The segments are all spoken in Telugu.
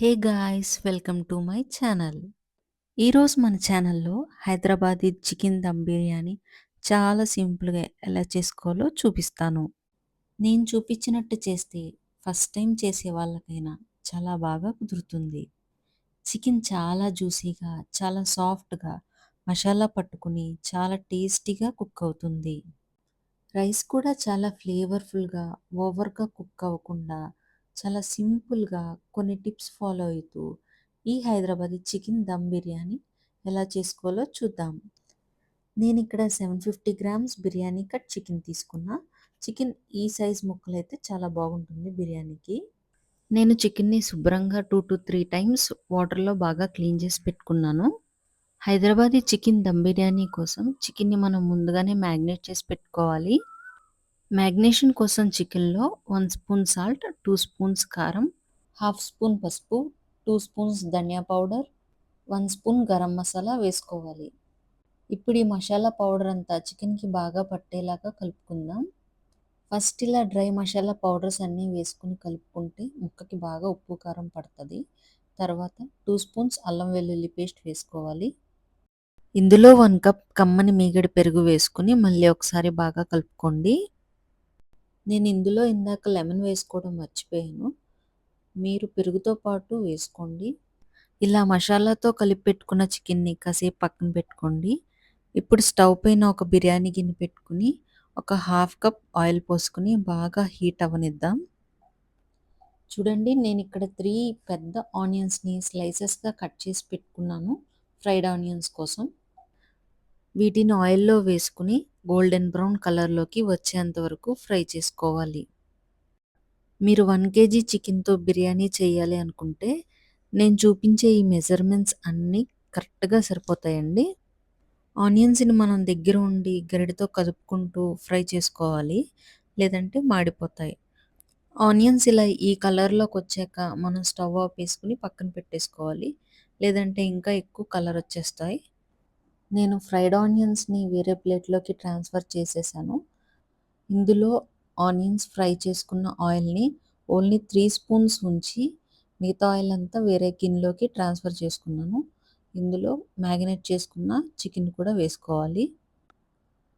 Hey guys welcome to my channel. ఈరోజు మన ఛానల్లో హైదరాబాదీ చికెన్ దమ్ బిర్యానీ చాలా సింపుల్గా ఎలా చేసుకోవాలో చూపిస్తాను. నేను చూపించినట్టు చేస్తే ఫస్ట్ టైం చేసే వాళ్ళకైనా చాలా బాగా కుదురుతుంది. చికెన్ చాలా జ్యూసీగా చాలా సాఫ్ట్గా మసాలా పట్టుకుని చాలా టేస్టీగా కుక్ అవుతుంది. రైస్ కూడా చాలా ఫ్లేవర్ఫుల్గా ఓవర్గా కుక్ అవ్వకుండా చాలా సింపుల్గా కొన్ని టిప్స్ ఫాలో అవుతూ ఈ హైదరాబాదీ చికెన్ దమ్ బిర్యానీ ఎలా చేసుకోవాలో చూద్దాం. నేను ఇక్కడ seven fifty grams biryani cut chicken తీసుకున్నా. చికెన్ ఈ సైజ్ ముక్కలు అయితే చాలా బాగుంటుంది బిర్యానీకి. నేను చికెన్ని శుభ్రంగా టూ టు త్రీ టైమ్స్ వాటర్లో బాగా క్లీన్ చేసి పెట్టుకున్నాను. హైదరాబాదీ చికెన్ దమ్ బిర్యానీ కోసం చికెన్ని మనం ముందుగానే మ్యాగ్నేట్ చేసి పెట్టుకోవాలి. మ్యాగ్నేషన్ కోసం చికెన్లో one spoon salt two spoons కారం హాఫ్ స్పూన్ పసుపు టూ స్పూన్స్ ధనియా powder one spoon garam masala వేసుకోవాలి. ఇప్పుడు ఈ మసాలా పౌడర్ అంతా చికెన్కి బాగా పట్టేలాగా కలుపుకుందాం. ఫస్ట్ ఇలా డ్రై మసాలా పౌడర్స్ అన్నీ వేసుకుని కలుపుకుంటే ముక్కకి బాగా ఉప్పు కారం పడుతుంది. తర్వాత టూ స్పూన్స్ అల్లం వెల్లుల్లి పేస్ట్ వేసుకోవాలి. ఇందులో వన్ కప్ కమ్మని మీగడ పెరుగు వేసుకుని మళ్ళీ ఒకసారి బాగా కలుపుకోండి. నేను ఇందులో ఇందాక లెమన్ వేసుకోవడం మర్చిపోయాను. మీరు పెరుగుతో పాటు వేసుకోండి. ఇలా మసాలాతో కలిపి పెట్టుకున్న చికెన్ని కాసేపు పక్కన పెట్టుకోండి. ఇప్పుడు స్టవ్ పైన ఒక బిర్యానీ గిన్నె పెట్టుకుని ఒక హాఫ్ కప్ ఆయిల్ పోసుకుని బాగా హీట్ అవనిద్దాం చూడండి నేను ఇక్కడ త్రీ పెద్ద ఆనియన్స్ని స్లైసెస్గా కట్ చేసి పెట్టుకున్నాను ఫ్రైడ్ ఆనియన్స్ కోసం. వీటిని ఆయిల్లో వేసుకుని గోల్డెన్ బ్రౌన్ కలర్లోకి వచ్చేంత వరకు ఫ్రై చేసుకోవాలి. మీరు వన్ కేజీ చికెన్తో బిర్యానీ చేయాలి అనుకుంటే నేను చూపించే ఈ మెజర్మెంట్స్ అన్నీ కరెక్ట్గా సరిపోతాయండి. ఆనియన్స్ని మనం దగ్గర ఉండి గరిటతో కదుపుకుంటూ ఫ్రై చేసుకోవాలి లేదంటే మాడిపోతాయి. ఆనియన్స్ ఇలా ఈ కలర్లోకి వచ్చాక మనం స్టవ్ ఆఫ్ వేసుకుని పక్కన పెట్టేసుకోవాలి లేదంటే ఇంకా ఎక్కువ కలర్ వచ్చేస్తాయి. నేను ఫ్రైడ్ ఆనియన్స్ని వేరే ప్లేట్లోకి ట్రాన్స్ఫర్ చేసేసాను. ఇందులో ఆనియన్స్ ఫ్రై చేసుకున్న ఆయిల్ని ఓన్లీ త్రీ స్పూన్స్ ఉంచి మిగతా ఆయిల్ అంతా వేరే గిన్నెలోకి ట్రాన్స్ఫర్ చేసుకున్నాను. ఇందులో మ్యాగినేట్ చేసుకున్న చికెన్ కూడా వేసుకోవాలి.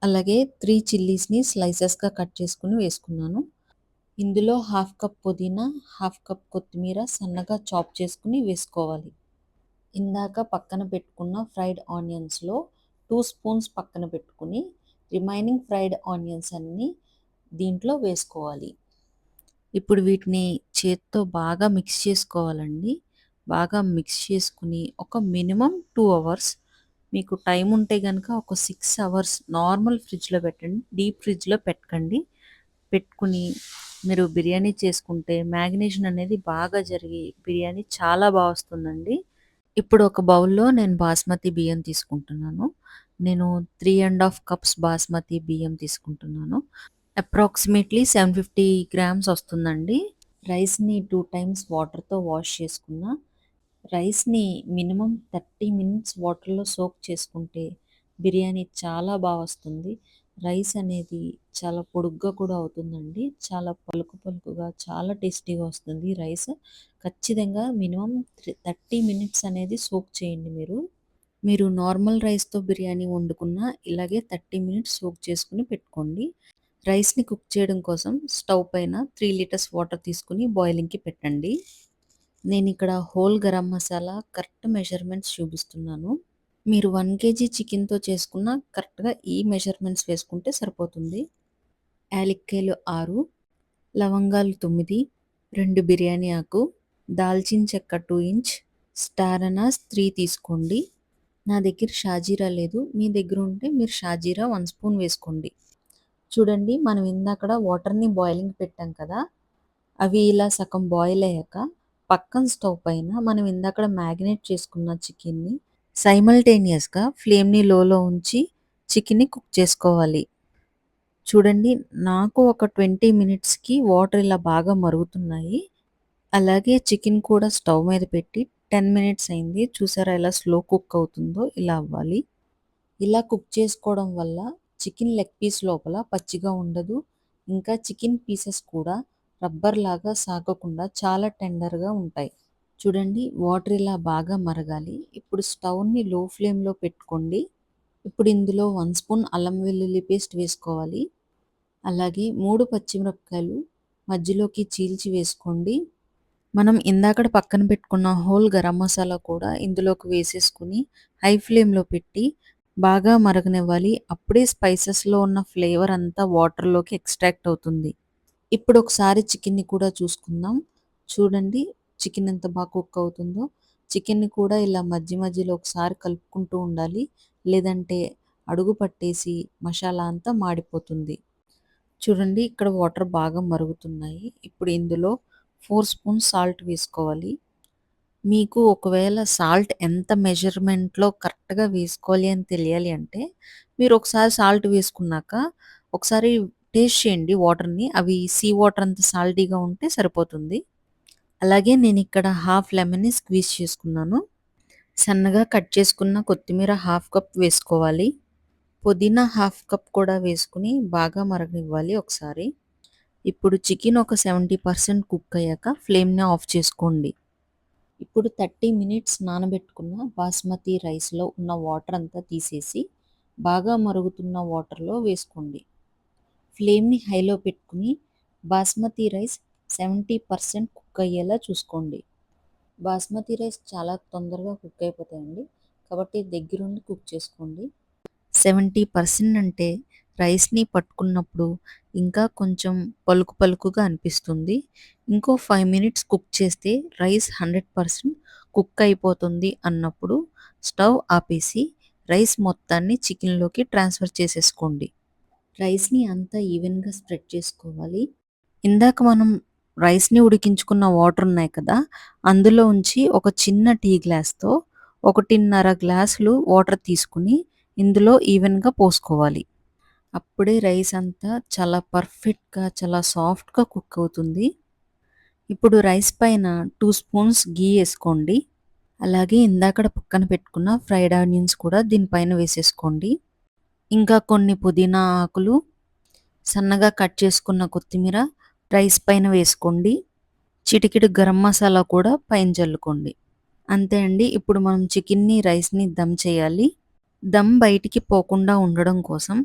అలాగే త్రీ చిల్లీస్ని స్లైసెస్గా కట్ చేసుకుని వేసుకున్నాను. ఇందులో హాఫ్ కప్ పుదీనా హాఫ్ కప్ కొత్తిమీర సన్నగా చాప్ చేసుకుని వేసుకోవాలి. ఇందాక పక్కన పెట్టుకున్న ఫ్రైడ్ ఆనియన్స్లో టూ స్పూన్స్ పక్కన పెట్టుకుని రిమైనింగ్ ఫ్రైడ్ ఆనియన్స్ అన్నీ దీంట్లో వేసుకోవాలి. ఇప్పుడు వీటిని చేత్తో బాగా మిక్స్ చేసుకోవాలండి. బాగా మిక్స్ చేసుకుని ఒక మినిమం టూ అవర్స్ మీకు టైం ఉంటే కనుక ఒక సిక్స్ అవర్స్ నార్మల్ ఫ్రిడ్జ్లో పెట్టండి డీప్ ఫ్రిడ్జ్లో పెట్టకండి. పెట్టుకుని మీరు బిర్యానీ చేసుకుంటే మ్యాగ్నేషన్ అనేది బాగా జరిగి బిర్యానీ చాలా బాగా వస్తుందండి. ఇప్పుడు ఒక బౌల్లో నేను బాస్మతి బియ్యం తీసుకుంటున్నాను. నేను three and half cups basmati బియ్యం తీసుకుంటున్నాను. అప్రాక్సిమేట్లీ సెవెన్ ఫిఫ్టీ గ్రామ్స్ వస్తుందండి. రైస్ని టూ టైమ్స్ వాటర్తో వాష్ చేసుకున్న రైస్ని మినిమం థర్టీ మినిట్స్ వాటర్లో సోక్ చేసుకుంటే బిర్యానీ చాలా బాగా వస్తుంది. రైస్ అనేది చాలా పొడుగ్గా కూడా అవుతుందండి. చాలా పలుకు పలుకుగా చాలా టేస్టీగా వస్తుంది రైస్. ఖచ్చితంగా మినిమం థర్టీ మినిట్స్ అనేది సోక్ చేయండి మీరు. మీరు నార్మల్ రైస్తో బిర్యానీ వండుకున్న ఇలాగే థర్టీ మినిట్స్ సోక్ చేసుకుని పెట్టుకోండి. రైస్ని కుక్ చేయడం కోసం స్టవ్ పైన త్రీ లీటర్స్ వాటర్ తీసుకుని బాయిలింగ్కి పెట్టండి. నేను ఇక్కడ whole garam masala correct measurements చూపిస్తున్నాను. మీరు వన్ కేజీ చికెన్తో చేసుకున్న కరెక్ట్గా ఈ మెజర్మెంట్స్ వేసుకుంటే సరిపోతుంది. యాలక్కాయలు ఆరు లవంగాలు తొమ్మిది రెండు బిర్యానీ ఆకు దాల్చిన చెక్క టూ ఇంచ్ స్టార్ అనాస్ త్రీ తీసుకోండి. నా దగ్గర షాజీరా లేదు. మీ దగ్గర ఉంటే మీరు షాజీరా వన్ స్పూన్ వేసుకోండి. చూడండి మనం ఇందాకడ వాటర్ని బాయిలింగ్ పెట్టాం కదా అవి ఇలా సగం బాయిల్ అయ్యాక పక్కన స్టవ్ పైన మనం ఇందాకడ మ్యాగ్నేట్ చేసుకున్న చికెన్ని సైమల్టేనియస్గా ఫ్లేమ్ని లోలో ఉంచి చికెన్ని కుక్ చేసుకోవాలి. చూడండి నాకు ఒక ట్వంటీ మినిట్స్కి వాటర్ ఇలా బాగా మరుగుతున్నాయి. అలాగే చికెన్ కూడా స్టవ్ మీద పెట్టి టెన్ మినిట్స్ అయింది. చూసారా ఎలా స్లో కుక్ అవుతుందో ఇలా అవ్వాలి. ఇలా కుక్ చేసుకోవడం వల్ల చికెన్ లెగ్ పీస్ లోపల పచ్చిగా ఉండదు. ఇంకా చికెన్ పీసెస్ కూడా రబ్బర్ లాగా సాగకుండా చాలా టెండర్గా ఉంటాయి. చూడండి వాటర్ ఇలా బాగా మరగాలి. ఇప్పుడు స్టవ్ని లో ఫ్లేమ్లో పెట్టుకోండి. ఇప్పుడు ఇందులో వన్ స్పూన్ అల్లం వెల్లుల్లి పేస్ట్ వేసుకోవాలి. అలాగే మూడు పచ్చిమిరపకాయలు మధ్యలోకి చీల్చి వేసుకోండి. మనం ఇందాకడ పక్కన పెట్టుకున్న హోల్ గరం మసాలా కూడా ఇందులోకి వేసేసుకుని హై ఫ్లేమ్లో పెట్టి బాగా మరగనివ్వాలి. అప్పుడే స్పైసెస్లో ఉన్న ఫ్లేవర్ అంతా వాటర్లోకి ఎక్స్ట్రాక్ట్ అవుతుంది. ఇప్పుడు ఒకసారి చికెన్ని కూడా చూసుకుందాం. చూడండి చికెన్ ఎంత బాగా కుక్ అవుతుందో చికెన్ని కూడా ఇలా మధ్య మధ్యలో ఒకసారి కలుపుకుంటూ ఉండాలి. లేదంటే అడుగు పట్టేసి మసాలా అంతా మాడిపోతుంది. చూడండి ఇక్కడ వాటర్ బాగా మరుగుతున్నాయి. ఇప్పుడు ఇందులో ఫోర్ స్పూన్ సాల్ట్ వేసుకోవాలి. మీకు ఒకవేళ సాల్ట్ ఎంత మెజర్మెంట్లో కరెక్ట్గా వేసుకోవాలి అని తెలియాలి అంటే మీరు ఒకసారి సాల్ట్ వేసుకున్నాక ఒకసారి టేస్ట్ చేయండి వాటర్ని. అవి సీ వాటర్ అంత సాల్టీగా ఉంటే సరిపోతుంది. అలాగే నేను ఇక్కడ హాఫ్ లెమన్ని స్క్వీజ్ చేసుకున్నాను. సన్నగా కట్ చేసుకున్న కొత్తిమీర హాఫ్ కప్ వేసుకోవాలి. పుదీనా హాఫ్ కప్ కూడా వేసుకుని బాగా మరగనివ్వాలి ఒకసారి. ఇప్పుడు చికెన్ ఒక సెవెంటీ పర్సెంట్ కుక్ అయ్యాక ఫ్లేమ్ని ఆఫ్ చేసుకోండి. ఇప్పుడు థర్టీ మినిట్స్ నానబెట్టుకున్న బాస్మతి రైస్లో ఉన్న వాటర్ అంతా తీసేసి బాగా మరుగుతున్న వాటర్లో వేసుకోండి. ఫ్లేమ్ని హైలో పెట్టుకుని basmati rice seventy percent cook అయ్యేలా చూసుకోండి. బాస్మతి రైస్ చాలా తొందరగా కుక్ అయిపోతాయండి. కాబట్టి దగ్గరుండి కుక్ చేసుకోండి. సెవెంటీ పర్సెంట్ అంటే రైస్ని పట్టుకున్నప్పుడు ఇంకా కొంచెం పలుకు పలుకుగా అనిపిస్తుంది. ఇంకో ఫైవ్ మినిట్స్ కుక్ చేస్తే రైస్ హండ్రెడ్ పర్సెంట్ కుక్ అయిపోతుంది అన్నప్పుడు స్టవ్ ఆపేసి రైస్ మొత్తాన్ని చికెన్లోకి ట్రాన్స్ఫర్ చేసేసుకోండి. రైస్ని అంతా ఈవెన్గా స్ప్రెడ్ చేసుకోవాలి. ఇందాక మనం రైస్ని ఉడికించుకున్న వాటర్ ఉన్నాయి కదా అందులో ఉంచి ఒక చిన్న టీ గ్లాస్తో ఒకటిన్నర గ్లాసులు వాటర్ తీసుకుని ఇందులో ఈవెన్గా పోసుకోవాలి. అప్పుడే రైస్ అంతా చాలా పర్ఫెక్ట్గా చాలా సాఫ్ట్గా కుక్ అవుతుంది. ఇప్పుడు రైస్ పైన టూ స్పూన్స్ గీ వేసుకోండి. అలాగే ఇందాకడ పక్కన పెట్టుకున్న ఫ్రైడ్ ఆనియన్స్ కూడా దీనిపైన వేసేసుకోండి. ఇంకా కొన్ని పుదీనా ఆకులు సన్నగా కట్ చేసుకున్న కొత్తిమీర రైస్ పైన వేసుకోండి. చిటికిడి గరం మసాలా కూడా పైన చల్లుకోండి. అంతే అండి. ఇప్పుడు మనం చికెన్ని రైస్ని దమ్ చేయాలి. దమ్ బయటికి పోకుండా ఉండడం కోసం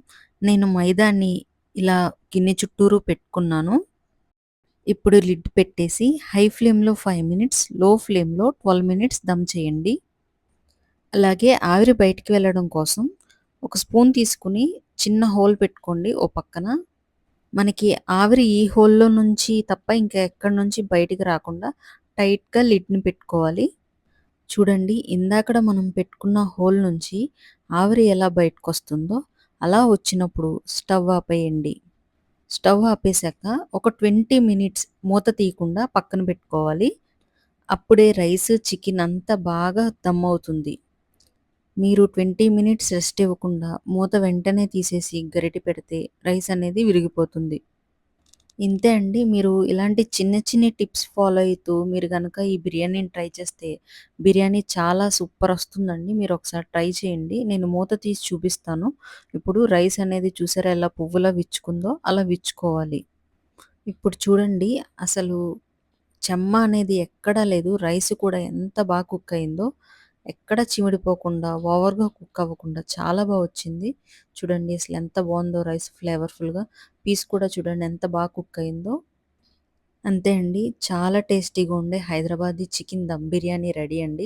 నేను మైదాని ఇలా గిన్నె చుట్టూరు పెట్టుకున్నాను. ఇప్పుడు లిడ్ పెట్టేసి హై ఫ్లేమ్లో ఫైవ్ మినిట్స్లో ఫ్లేమ్లో ట్వెల్వ్ మినిట్స్ దమ్ చేయండి. అలాగే ఆవిరి బయటికి వెళ్ళడం కోసం ఒక స్పూన్ తీసుకుని చిన్న హోల్ పెట్టుకోండి ఓ పక్కన. మనకి ఆవిరి ఈ హోల్లో నుంచి తప్ప ఇంకా ఎక్కడి నుంచి బయటికి రాకుండా టైట్గా లిడ్ని పెట్టుకోవాలి. చూడండి ఇందాకడ మనం పెట్టుకున్న హోల్ నుంచి ఆవిరి ఎలా బయటకు వస్తుందో అలా వచ్చినప్పుడు స్టవ్ ఆపేయండి. స్టవ్ ఆపేశాక ఒక ట్వంటీ మినిట్స్ మూత తీయకుండా పక్కన పెట్టుకోవాలి. అప్పుడే రైస్ చికెన్ అంతా బాగా దమ్ అవుతుంది. మీరు ట్వంటీ మినిట్స్ రెస్ట్ ఇవ్వకుండా మూత వెంటనే తీసేసి గరిటె పెడితే రైస్ అనేది విరిగిపోతుంది. ఇంతే అండి మీరు ఇలాంటి చిన్న చిన్న టిప్స్ ఫాలో అవుతూ మీరు కనుక ఈ బిర్యానీని ట్రై చేస్తే బిర్యానీ చాలా సూపర్ వస్తుందండి. మీరు ఒకసారి ట్రై చేయండి. నేను మూత తీసి చూపిస్తాను. ఇప్పుడు రైస్ అనేది చూసారా ఎలా పువ్వులా విచ్చుకుందో అలా విచ్చుకోవాలి. ఇప్పుడు చూడండి అసలు చెమ్మ అనేది ఎక్కడా లేదు. రైస్ కూడా ఎంత బాగా కుక్ అయిందో ఎక్కడ చిమిడిపోకుండా ఓవర్గా కుక్ అవ్వకుండా చాలా బాగా వచ్చింది. చూడండి అసలు ఎంత బాగుందో రైస్ ఫ్లేవర్ఫుల్గా. పీస్ కూడా చూడండి ఎంత బాగా కుక్ అయిందో. అంతే అండి. చాలా టేస్టీగా ఉండే హైదరాబాదీ చికెన్ దమ్ బిర్యానీ రెడీ అండి.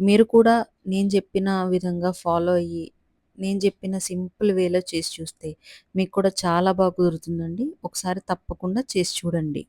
మీరు కూడా నేను చెప్పిన విధంగా ఫాలో అయ్యి నేను చెప్పిన సింపుల్ వేలో చేసి చూస్తే మీకు కూడా చాలా బాగా కుదురుతుందండి. ఒకసారి తప్పకుండా చేసి చూడండి.